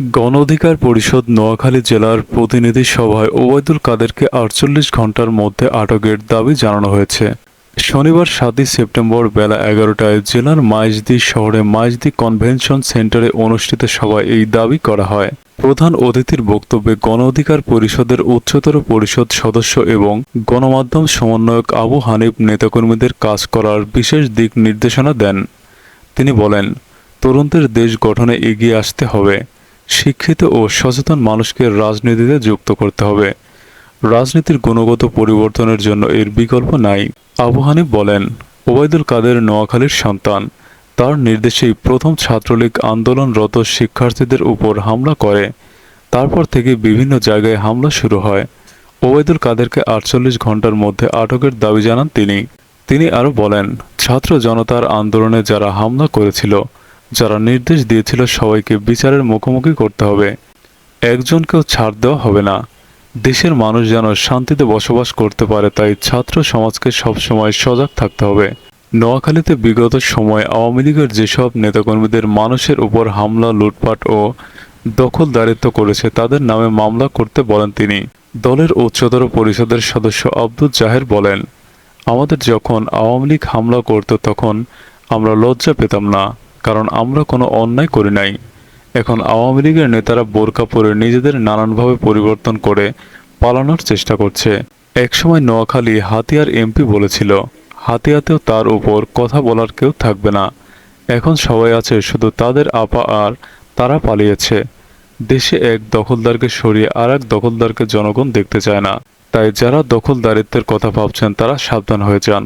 গণ অধিকার পরিষদ নোয়াখালী জেলার প্রতিনিধি সভায় ওবায়দুল কাদেরকে আটচল্লিশ ঘণ্টার মধ্যে আটকের দাবি জানানো হয়েছে। শনিবার সাতই সেপ্টেম্বর বেলা এগারোটায় জেলার মাইজদি শহরে মাইজদি কনভেনশন সেন্টারে অনুষ্ঠিত সভায় এই দাবি করা হয়। প্রধান অতিথির বক্তব্যে গণ অধিকার পরিষদের উচ্চতর পরিষদ সদস্য এবং গণমাধ্যম সমন্বয়ক আবু হানিফ নেতাকর্মীদের কাজ করার বিশেষ দিক নির্দেশনা দেন। তিনি বলেন, তরুণদের দেশ গঠনে এগিয়ে আসতে হবে। শিক্ষিত ও সচেতন মানুষকে রাজনীতিতে যুক্ত করতে হবে। রাজনীতির গুণগত পরিবর্তনের জন্য এর বিকল্প নাই। আবু হানিফ বলেন, ওবায়দুল কাদের নোয়াখালীর সন্তান। তার নির্দেশেই প্রথম ছাত্রলীগ আন্দোলনরত শিক্ষার্থীদের উপর হামলা করে। তারপর থেকে বিভিন্ন জায়গায় হামলা শুরু হয়। ওবায়দুল কাদেরকে আটচল্লিশ ঘণ্টার মধ্যে আটকের দাবি জানান তিনি। তিনি আরও বলেন, ছাত্র জনতার আন্দোলনে যারা হামলা করেছিল যারা নির্দেশ দিয়েছিল সবাইকে বিচারের মুখোমুখি করতে হবে। একজনকেও ছাড় দেওয়া হবে না। দেশের মানুষ যেন শান্তিতে বসবাস করতে পারে, তাই ছাত্র সমাজকে সবসময় সজাগ থাকতে হবে। নোয়াখালীতে বিগত সময় আওয়ামী লীগের যেসব নেতাকর্মীদের মানুষের উপর হামলা, লুটপাট ও দখলদারিত্ব করেছে, তাদের নামে মামলা করতে বলেন তিনি। দলের উচ্চতর পরিষদের সদস্য আব্দুল জাহের বলেন, আমাদের যখন আওয়ামী লীগ হামলা করত, তখন আমরা লজ্জা পেতাম না। কারণ আমরা কোনো অন্যায় করি নাই। এখন আওয়ামী লীগের নেতারা বোরকা পরে নিজেদের নানানভাবে পরিবর্তন করে পালানোর চেষ্টা করছে। একসময় নোয়াখালী হাতিয়ার এমপি বলেছিল, হাতিয়াতেও তার উপর কথা বলার কেউ থাকবে না। এখন সবাই আছে, শুধু তাদের আপা আর তারা পালিয়েছে। দেশে এক দখলদারকে সরিয়ে আর এক দখলদারকে জনগণ দেখতে চায় না। তাই যারা দখলদারিত্বের কথা ভাবছেন, তারা সাবধান হয়ে যান।